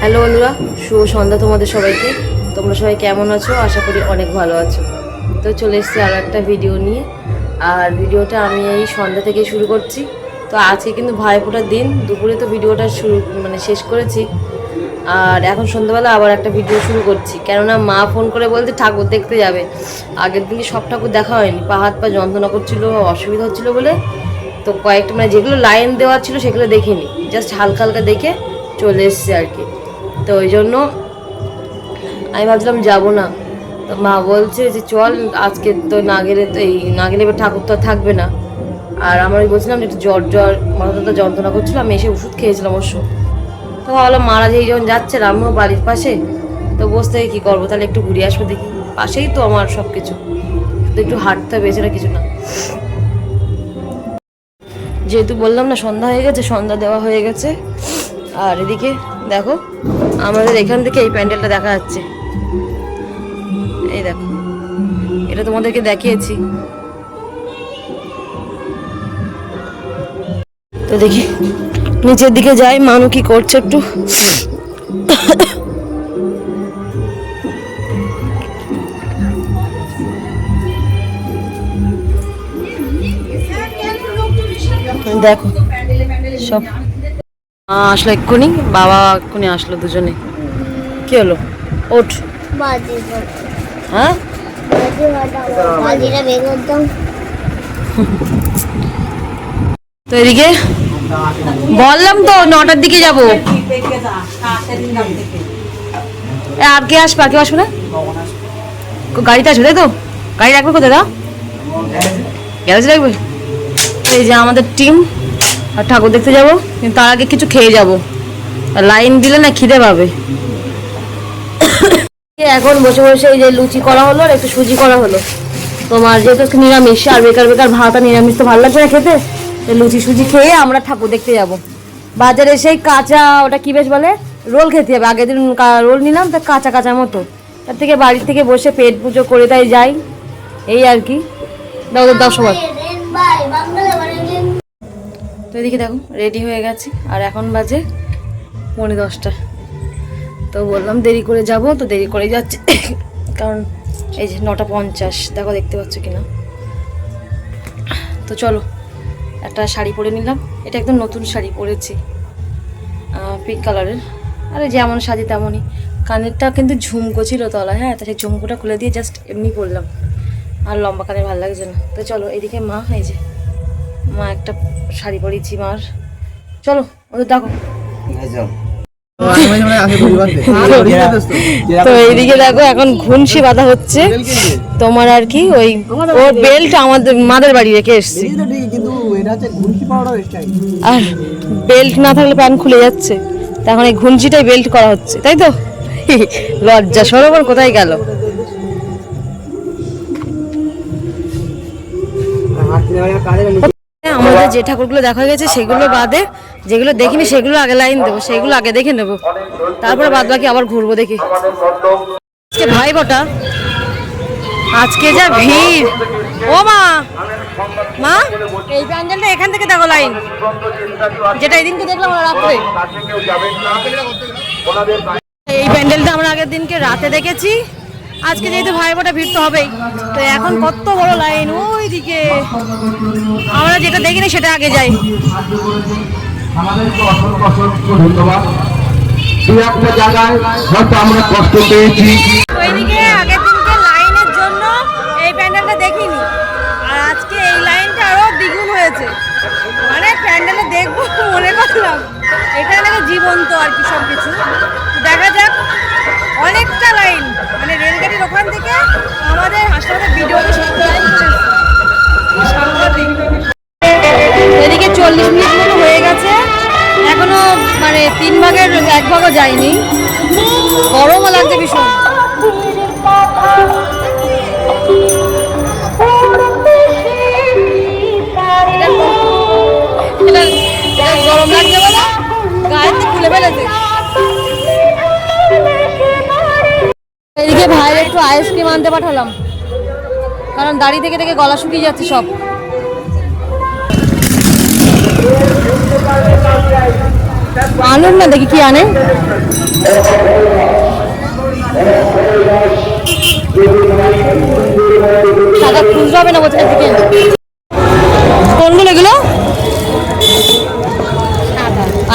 Hello বন্ধুরা, শুভ সন্ধ্যা তোমাদের সবাইকে। তোমরা সবাই কেমন আছো? আশা করি অনেক ভালো আছো। তো চলে এসেছি আরও একটা ভিডিও নিয়ে। আর ভিডিওটা আমি এই সন্ধ্যা থেকে শুরু করছি। তো আজকে কিন্তু ভাইফোঁটার দিন। দুপুরে তো ভিডিওটা শুরু মানে শেষ করেছি। আর এখন সন্ধ্যাবেলা আবার একটা ভিডিও শুরু করছি। কেননা মা ফোন করে বলতে ঠাকুর দেখতে যাবে। আগের দিনকে সব ঠাকুর দেখা হয়নি। পা, হাত, পা যন্ত্রণা করছিল, অসুবিধা হচ্ছিল বলে। তো কয়েকটা মানে যেগুলো লাইন দেওয়া ছিল, সেগুলো দেখিনি। জাস্ট হালকা হালকা দেখে চলে এসছে আর কি। তো ওই জন্য আমি ভাবছিলাম যাব না। তো মা বলছে যে, চল, আজকে তো না গেলে তো এই, না গেলে এবার ঠাকুর তো থাকবে না। আর আমার বলছিলাম যে, একটু জ্বর জ্বর মাথাটা যন্ত্রণা করছিল, আমি এসে ওষুধ খেয়েছিলাম অবশ্য। তো ভাবলাম মারা যেই যখন যাচ্ছে, রামও বাড়ির পাশে, তো বসে থেকে কী করব? তাহলে একটু ঘুরে আসব দেখি, পাশেই তো আমার সব কিছু শুধু একটু হাঁটতে হবে, এছাড়া কিছু না। যেহেতু বললাম না, সন্ধ্যা হয়ে গেছে, সন্ধ্যা দেওয়া হয়ে গেছে। আর এদিকে দেখো আমাদের এখান থেকে এই প্যান্ডেলটা দেখা যাচ্ছে। এই দেখো, এটা তোমাদেরকে দেখিয়েছি। তো দেখি, নিচের দিকে যাই, মানু কি করছে একটু। দেখো, সব আসলো এক্ষুনি বাবা এক্ষুনি আসলো দুজনে। কি হলো? ওঠ। হ্যাঁ? তো। এদিকে? বললাম তো নটার দিকে যাব। এ, আর কে আসবে? আর কেউ আসবে না? গাড়িতে আসবে তাই তো? গাড়ি রাখবে কোথায় দা গ্যারেজে রাখবে? এই যে আমাদের টিম। আর ঠাকুর দেখতে যাব? কিন্তু তার আগে কিছু খেয়ে যাব। লাইন দিলে না খিদে পাবে। এখন বসে বসে এই যে লুচি করা হলো আর একটু সুজি করা হলো। তোমার যেহেতু নিরামিষ, আর বেকার বেকার ভাত আর নিরামিষ তো ভালো লাগছে না খেতে লুচি সুজি খেয়ে আমরা ঠাকুর দেখতে যাব। বাজারে সেই কাঁচা, ওটা কি বেশ বলে? রোল খেতে হবে। আগের দিন রোল নিলাম, তা কাঁচা কাঁচা মতো। তার থেকে বাড়ির থেকে বসে পেট পুজো করে তাই যাই। এই আর কি। দাও সবার এদিকে দেখো রেডি হয়ে গেছি। আর এখন বাজে পৌনে দশটা। তো বললাম দেরি করে যাব, তো দেরি করে যাচ্ছে। কারণ এই যে নটা পঞ্চাশ, দেখো দেখতে পাচ্ছ কিনা? তো চলো, একটা শাড়ি পরে নিলাম। এটা একদম নতুন শাড়ি পরেছি পিঙ্ক কালারের আরে যেমন সাজি তেমনই। কানেরটা কিন্তু ঝুমকো ছিল তলায় হ্যাঁ তা সেই ঝুমকোটা খুলে দিয়ে জাস্ট এমনি পরলাম। আর লম্বা কানের ভালো লাগছে না। তো চলো, এদিকে মা, এই যে মা একটা শাড়ি পরিয়েছি মার। চলো ওদের দেখো তো এইদিকে দেখো এখন ঘুনসি বাঁধা হচ্ছে। তোমার আর কি ওই ওর বেল্ট আমাদের মাদের বাড়ি রেখে এসছি। আর বেল্ট না থাকলে প্যান্ট খুলে যাচ্ছে। এখন এই ঘুনসিটাই বেল্ট করা হচ্ছে তাই তো? লজ্জা সরোবর কোথায় গেল? আমাদের যে ঠাকুরগুলো দেখা হয়ে গেছে, সেগুলো বাদে, যেগুলো দেখিনি সেগুলো আগে লাইন দেবো, সেগুলো আগে দেখে নেব। তারপরে বাদ বাকি আবার ঘুরবো দেখি। আজকে ভাই বটা আজকে যা ভিড়। ও মা! মা! এই প্যান্ডেলটা এখান থেকে দেখো লাইন। যেটা এদিনকে দেখলাম রাত্রে। এই প্যান্ডেলটা আমরা আগের দিনকে রাতে দেখেছি। আজকে যেহেতু ভাই ফোঁটা ভিড় তো হবেই, তো এখন কত বড় লাইন ওই দিকে আমরা যেটা দেখিনি সেটা আগে যাই। তো আগের দিনকে লাইনের জন্য এই প্যান্ডেলটা দেখিনি। আর আজকে এই লাইনটা দ্বিগুণ হয়েছে। মানে প্যান্ডেলে দেখব, মনে করলাম। এটা নাকি জীবন্ত আর কি সব কিছু দেখা যাক, অনেকটা লাইন মানে রেলগাড়ির ওখান থেকে আমাদের হাসপাতালের লাইন এদিকে চল্লিশ মিনিট মতো হয়ে গেছে। এখনও মানে তিন ভাগের এক ভাগও যায়নি। গরমও লাগছে ভীষণ। আইসক্রিম আনতে পাঠালাম। কারণ দাড়ি থেকে থেকে গলা শুকিয়ে যাচ্ছে সব। আনুন না দেখি কি আনে। দাদা খুচরো হবে না বলছে কোনগুলো এগুলো?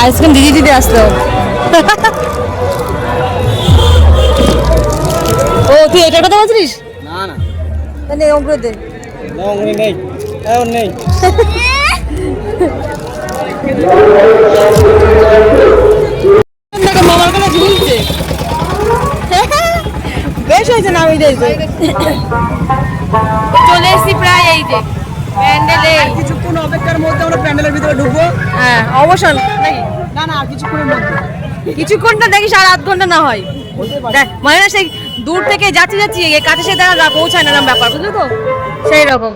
আইসক্রিম দিদি দিদি আসলো। তুই এটার কথা বলছিস না না। নেই। এখন নেই। মামার কাছে ঝুলছে। বেশ হয়েছে না আমি দেখছি চলে এসেছি প্রায় এই যে প্যান্ডেলে। কিছুক্ষণ অপেক্ষার মধ্যে আমরা প্যান্ডেলের ভিতরে ঢুকবো। হ্যাঁ অবসর না না আর কিছুক্ষণের মধ্যে। কিছুক্ষণটা দেখিস আর আধ ঘণ্টা না হয়। দেখ মানে সেই দূর থেকে যাচ্ছি যাচ্ছি কাছে সে তারা পৌঁছায় না ব্যাপার বুঝলি তো? সেই রকম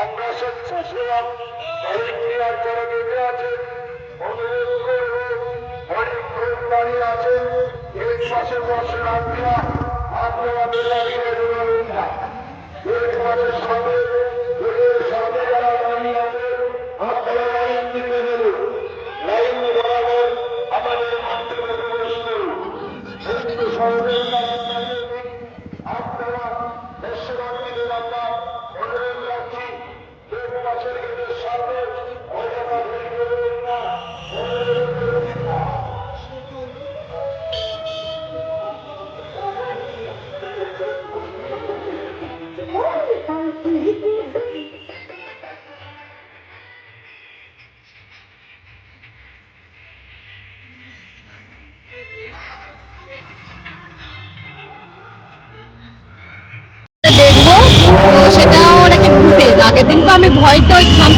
আমরা স্বেচ্ছাসেবক অনেকটি যারা বেঁচে আছে। অনুরোধ করব লোক দাঁড়িয়ে আছে এর পাশে বসে রাখিয়া আপনারা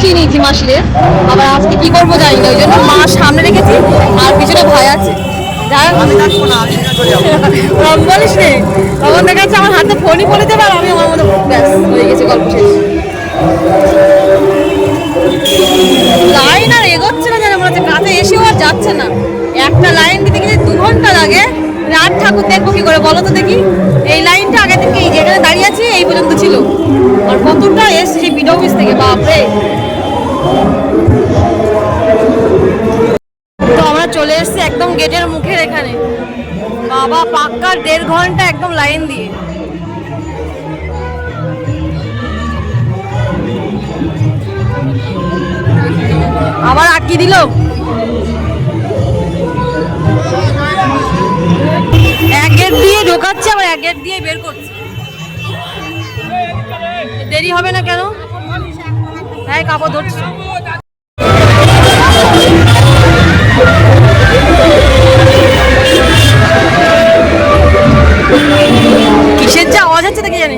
ভয়টা নিয়েছি মাসিরে আবার আজকে কি করব জানি না ওই জন্য মা সামনে রেখেছি আর পিছনে ভয় আছে। বলিস নে। তখন দেখা যাচ্ছে আমার হাতে ফোনই বলে দেবে আর আমি আমার মতো ব্যাস হয়ে গেছে গল্প শেষ। লাইন আর এগোচ্ছে না যেন মনে হচ্ছে কাছে এসেও আর যাচ্ছে না। একটা লাইন দিতে গেলে দু ঘণ্টা লাগে। রাত ঠাকুর দেখব কি করে বলো তো দেখি। এই লাইনটা আগে থেকে এই যেখানে দাঁড়িয়ে আছি এই পর্যন্ত ছিল। আর কতটা এসছে সেই বিড অফিস থেকে বাপরে। তো আমরা চলে এসেছি একদম গেটের মুখের এখানে। বাবা পাক্কা দেড় ঘণ্টা একদম লাইন দিয়ে। আবার আটকে দিল? এক গেট দিয়ে ঢোকাচ্ছে, আবার এক গেট দিয়ে বের করছে। দেরি হবে না কেন? হ্যাঁ কিসের যা আওয়াজ হচ্ছে দেখে জানি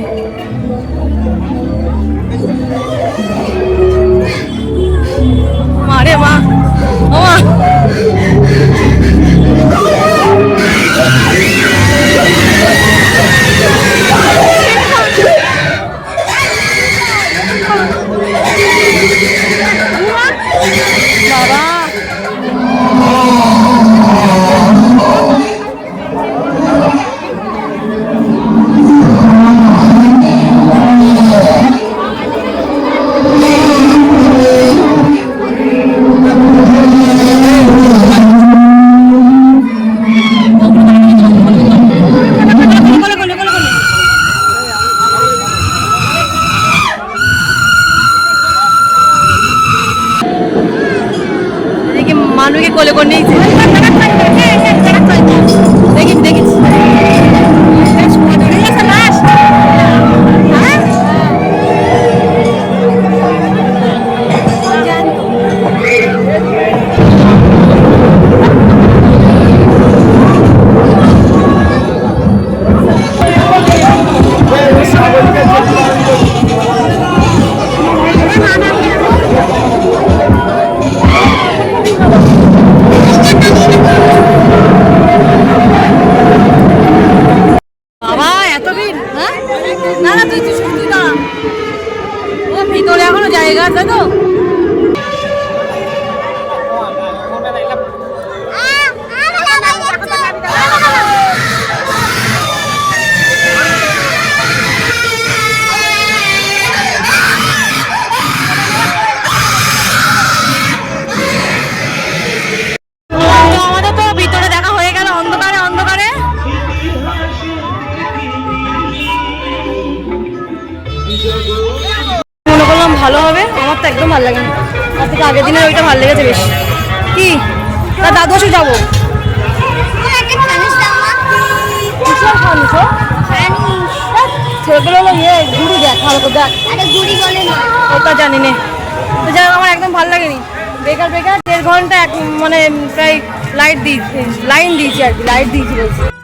这个这个 আগের দিনের ওইটা ভালো লেগেছে বেশ। কি? তা দাদু আসে যাব? সেগুলো ইয়ে দেখ, ভালো করে দেখ। ওটা জানি আমার একদম ভালো লাগেনি। বেকার বেকার, দেড় ঘণ্টা এক মানে প্রায় লাইট দিয়েছি লাইন দিয়েছি আর কি লাইট দিয়েছি বলছি।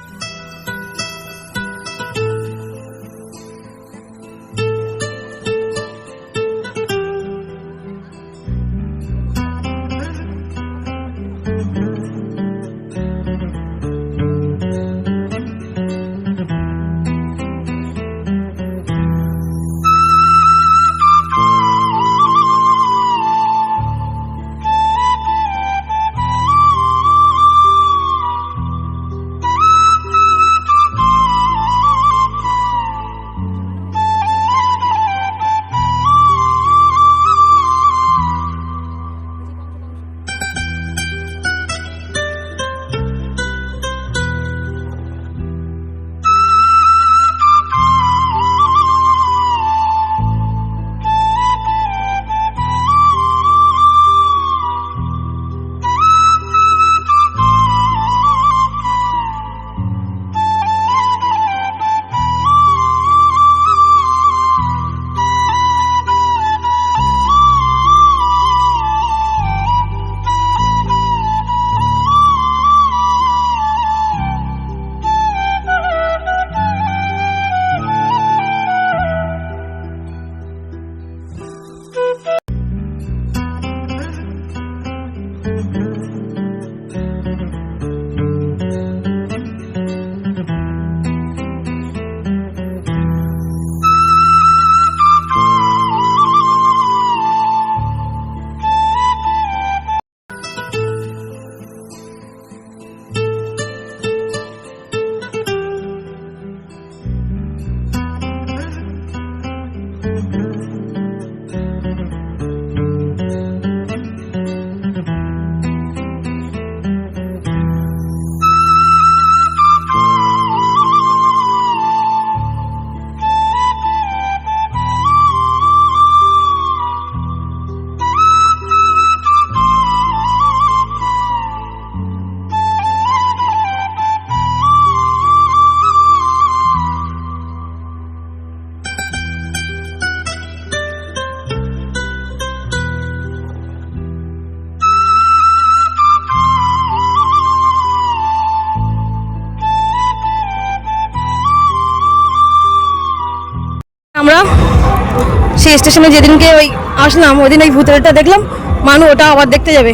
স্টেশনে যেদিনকে ওই আসলাম, ওই দিন ওই ভূতেরটা দেখলাম, মানু ওটা আবার দেখতে যাবে।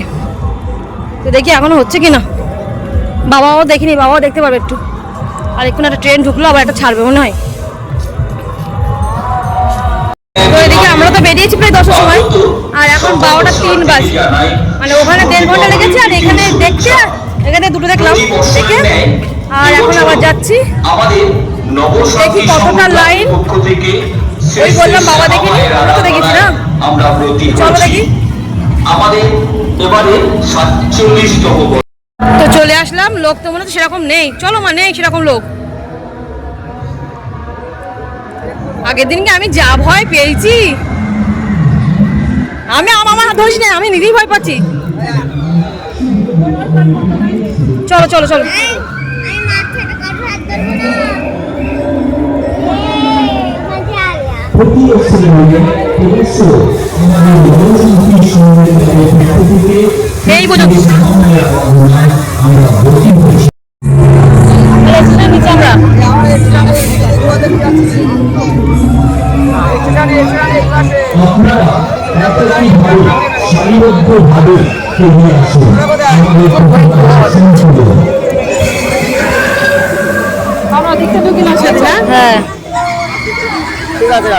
তো দেখি এখনও হচ্ছে কি না বাবাও দেখিনি, বাবাও দেখতে পারবে একটু। আর একটু একটা ট্রেন ঢুকলো, আবার একটা ছাড়বে মনে হয়। তো এদিকে আমরা তো বেরিয়েছি প্রায় দশটার সময়, আর এখন বারোটা তিন বাজে। মানে ওখানে দেড় ঘণ্টা লেগেছে, আর এখানে দেখতে, এখানে দুটো দেখলাম, দেখে। আর এখন আবার যাচ্ছি। দেখি কতটা লাইন ওই বললাম বাবা দেখিনি আমরা তো দেখেছি না। আমরা ব্রতী চলো দেখি। আমাদের এবারে সাতচল্লিশতম। তো চলে আসলাম লোক তো মনে হচ্ছে সেরকম নেই। চলো মা নেই সেরকম লোক। আগের দিনকে আমি যা ভয় পেয়েছি? আমি আমার আমার হাত ধরিস না আমি নিজেই ভয় পাচ্ছি। চলো চলো চলো আমি মাথাটা কাটে হাত ধরবো না মজা আ গয়া প্রতি অক্সিজেনে অবশ্য আমাদের জনশক্তি সমন্বয়ের পক্ষ থেকে এই পর্যন্ত আপনারা সারিবদ্ধভাবে এগিয়ে আসুন। আছে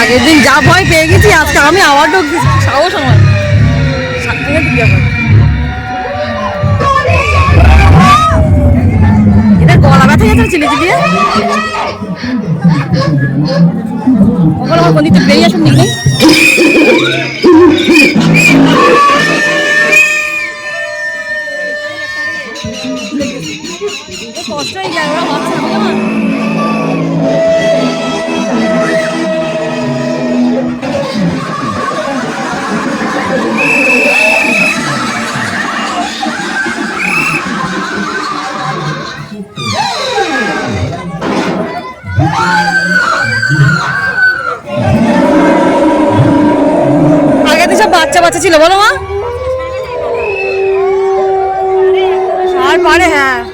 আগের দিন যা ভয় পেয়ে গেছি আজকে আমি আবার ঢুকছি সাহস আমার। এটা গলা ব্যথা গেছে চিলি চিলিয়ে ওখানে আমার বেরিয়ে আসুন দেখি। নষ্ট হয়ে যায় ওরা বাচ্চা বুঝলাম সব বাচ্চা বাচ্চা ছিল, বলো মা। আর পারে হ্যাঁ।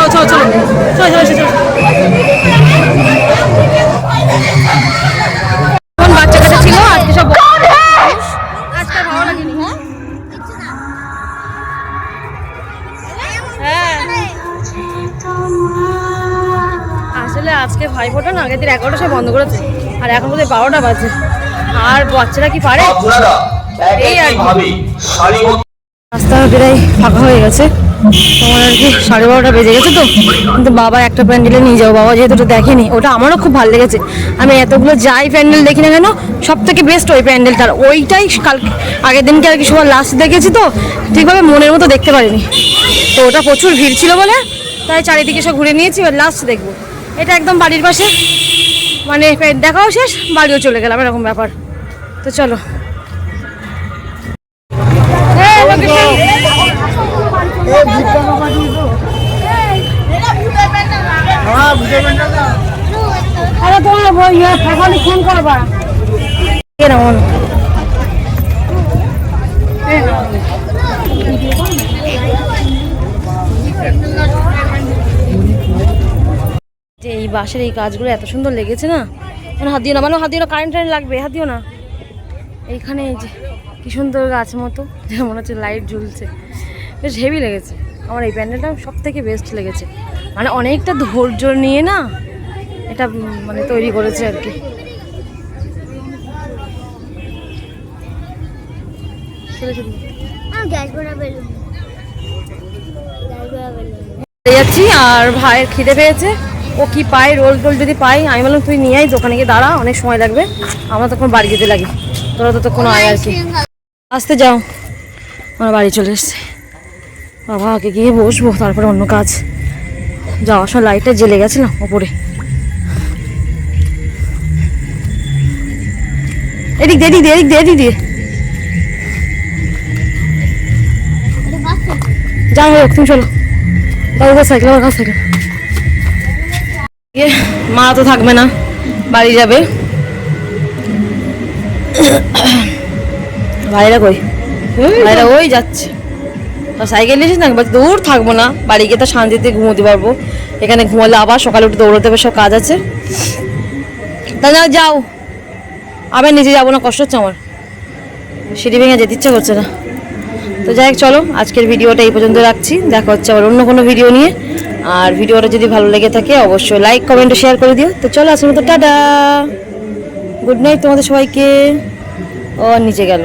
চলো চলো চলো। চলো চলো চলো চলো। বাচ্চা কাচ্চা ছিল আজকে সব আজকে ভালো লাগেনি হ্যাঁ? হ্যাঁ। আসলে আজকে ভাই ফোটা না আগের দিন এগারোটা সব বন্ধ করেছে আর এখন বোধহয় বারোটা বাজে। আর বাচ্চারা কি পারে? এই আর কি। রাস্তা প্রায় ফাঁকা হয়ে গেছে। তোমার আর কি সাড়ে বারোটা বেজে গেছে তো। কিন্তু বাবা একটা প্যান্ডেলে নিয়ে যাও, বাবা যেহেতু দেখেনি, ওটা আমারও খুব ভালো লেগেছে। আমি এতগুলো যাই প্যান্ডেল দেখি না কেন সব থেকে বেস্ট ওই প্যান্ডেলটার। ওইটাই কাল আগের দিনকে আর কি সবার লাস্ট দেখেছি তো, ঠিকভাবে মনের মতো দেখতে পারিনি। তো ওটা প্রচুর ভিড় ছিল বলে, তাই চারিদিকে সব ঘুরে নিয়েছি, এবার লাস্ট দেখব। এটা একদম বাড়ির পাশে মানে দেখাও শেষ, বাড়িও চলে গেলাম, এরকম ব্যাপার। তো চলো। যে এই বাসের এই কাজগুলো এত সুন্দর লেগেছে না? মানে হাত দিও না মানে হাত দিও না কারেন্ট টারেন্ট লাগবে, হাত দিও না। এইখানে এই যে কি সুন্দর গাছ মতো মনে হচ্ছে লাইট ঝুলছে বেশ হেভি লেগেছে। আমার এই প্যান্ডেলটা সব থেকে বেস্ট লেগেছে। মানে অনেকটা ধৈর্য নিয়ে না এটা মানে তৈরি করেছে আর কি। যাচ্ছি আর ভাইয়ের খিদে পেয়েছে। ও কি পায়? রোল টোল যদি পাই আমি বললাম তুই নিয়ে আই দোকানে গিয়ে দাঁড়া অনেক সময় লাগবে। আমার তখন বাড়ি যেতে লাগে। তোরা তো কোনো আয় আর কি। আসতে যাও। আমার বাড়ি চলে এসছে। বাবা আগে গিয়ে বসবো তারপরে অন্য কাজ। যাওয়ার সময় লাইটটা জ্বেলে গেছিলাম ওপরে। এদিক দিয়ে এদিক দিয়ে এদিক দিয়ে যাই হোক তুমি চলো। বাবু সাইকেল আমার কাছে মা তো থাকবে না বাড়ি যাবে। ভাইরা কই? ভাইরা ওই যাচ্ছে। সাইকেল নিয়েছিস না একবার দূর থাকব না, বাড়ি গিয়ে তো শান্তিতে ঘুমোতে পারব। এখানে ঘুমালে আবার সকালে উঠে দৌড়াতে হবে সব কাজ আছে। তা না, যাও। আবার নিচে যাব না, কষ্ট হচ্ছে আমার। সিঁড়ি ভেঙে যেতে ইচ্ছা করছে না। তো যাই হোক, চলো, আজকের ভিডিওটা এই পর্যন্ত রাখছি। দেখা হচ্ছে আবার অন্য কোনো ভিডিও নিয়ে। আর ভিডিওটা যদি ভালো লেগে থাকে, অবশ্যই লাইক কমেন্ট শেয়ার করে দিও। তো চলো, আজকের মতো, টাটা। গুড নাইট তোমাদের সবাইকে। ও নিচে গেল।